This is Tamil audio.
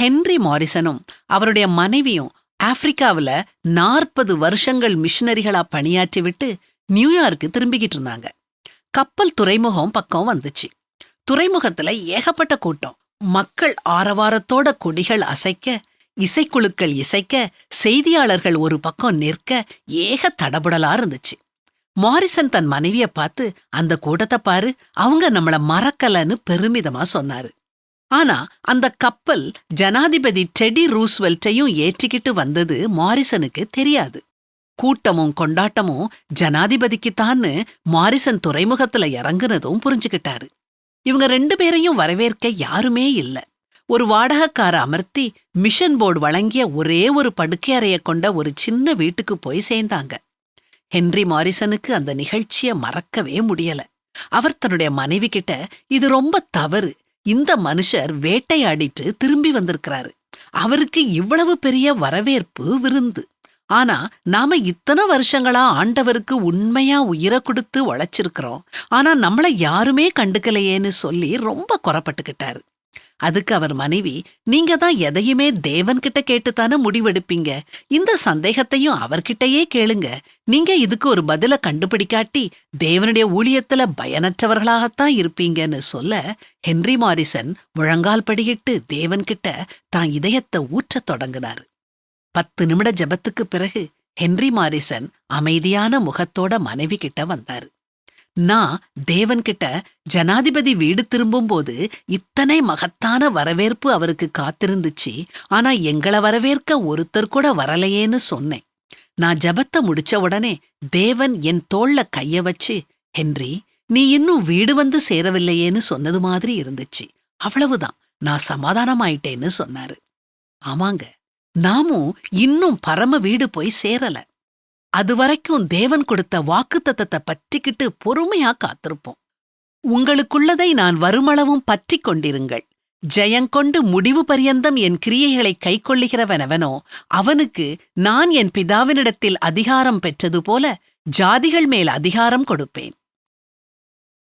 ஹென்றி மாரிசனும் அவருடைய மனைவியும் ஆப்பிரிக்காவுல நாற்பது வருஷங்கள் மிஷினரிகளா பணியாற்றி விட்டு நியூயார்க்கு திரும்பிக்கிட்டு இருந்தாங்க. கப்பல் துறைமுகம் பக்கம் வந்துச்சு. துறைமுகத்துல ஏகப்பட்ட கூட்டம். மக்கள் ஆரவாரத்தோட கொடிகள் அசைக்க இசைக்குழுக்கள் இசைக்க செய்தியாளர்கள் ஒரு பக்கம் நிற்க ஏக தடபுடலா இருந்துச்சு. மாரிசன் தன் மனைவிய பார்த்து அந்த கூட்டத்தை பாரு அவங்க நம்மள மறக்கலன்னு பெருமிதமா சொன்னாரு. ஆனா அந்த கப்பல் ஜனாதிபதி டெடி ரூஸ்வெல்ட்டையும் ஏற்றிக்கிட்டு வந்தது மாரிசனுக்கு தெரியாது. கூட்டமும் கொண்டாட்டமும் ஜனாதிபதிக்குத்தான்னு மாரிசன் துறைமுகத்துல இறங்குனதும் புரிஞ்சுக்கிட்டாரு. இவங்க ரெண்டு பேரையும் வரவேற்க யாருமே இல்ல. ஒரு வாடகைக்கார அமர்த்தி மிஷன் போர்டு வழங்கிய ஒரே ஒரு படுக்கை அறைய கொண்ட ஒரு சின்ன வீட்டுக்கு போய் சேர்ந்தாங்க. ஹென்றி மாரிசனுக்கு அந்த நிகழ்ச்சிய மறக்கவே முடியல. அவர் தன்னுடைய மனைவி கிட்ட இது ரொம்ப தவறு. இந்த மனுஷர் வேட்டையாடிட்டு திரும்பி வந்திருக்கிறாரு. அவருக்கு இவ்வளவு பெரிய வரவேற்பு விருந்து. ஆனா நாம இத்தனை வருஷங்களா ஆண்டவருக்கு உண்மையா உயிரை கொடுத்து உழைச்சிருக்கிறோம். ஆனா நம்மள யாருமே கண்டுக்கலையேன்னு சொல்லி ரொம்ப குறப்பட்டுக்கிட்டாரு. அதுக்கு அவர் மனைவி நீங்க தான் எதையுமே தேவன்கிட்ட கேட்டுத்தானே முடிவெடுப்பீங்க? இந்த சந்தேகத்தையும் அவர்கிட்டயே கேளுங்க. நீங்க இதுக்கு ஒரு பதில கண்டுபிடிக்காட்டி தேவனுடைய ஊழியத்துல பயனற்றவர்களாகத்தான் இருப்பீங்கன்னு சொல்ல ஹென்றி மாரிசன் முழங்கால் படியிட்டு தேவன்கிட்ட தான் இதயத்தை ஊற்றத் தொடங்கினாரு. பத்து நிமிட ஜபத்துக்கு பிறகு ஹென்றி மாரிசன் அமைதியான முகத்தோட மனைவி கிட்ட வந்தாரு. நான் தேவன்கிட்ட ஜனாதிபதி வீடு திரும்பும்போது இத்தனை மகத்தான வரவேற்பு அவருக்கு காத்திருந்துச்சு. ஆனா எங்கள வரவேற்க ஒருத்தர் கூட வரலையேன்னு சொன்னேன். நான் ஜபத்தை முடிச்ச உடனே தேவன் என் தோள்ல கைய வச்சு ஹென்றி நீ இன்னும் வீடு வந்து சேரவில்லையேன்னு சொன்னது மாதிரி இருந்துச்சு. அவ்வளவுதான். நான் சமாதானமாயிட்டேன்னு சொன்னாரு. ஆமாங்க. நாமும் இன்னும் பரம வீடு போய் சேரல. அது வரைக்கும் தேவன் கொடுத்த வாக்குத்தத்தத்தை பற்றிக்கிட்டு பொறுமையா காத்திருப்போம். உங்களுக்குள்ளதை நான் வருமளவும் பற்றிக் கொண்டிருங்கள். ஜெயங்கொண்டு முடிவு பரியந்தம் என் கிரியைகளை கைக்கொள்ளுகிறவனவனோ அவனுக்கு நான் என் பிதாவினிடத்தில் அதிகாரம் பெற்றது போல ஜாதிகள் மேல் அதிகாரம் கொடுப்பேன்.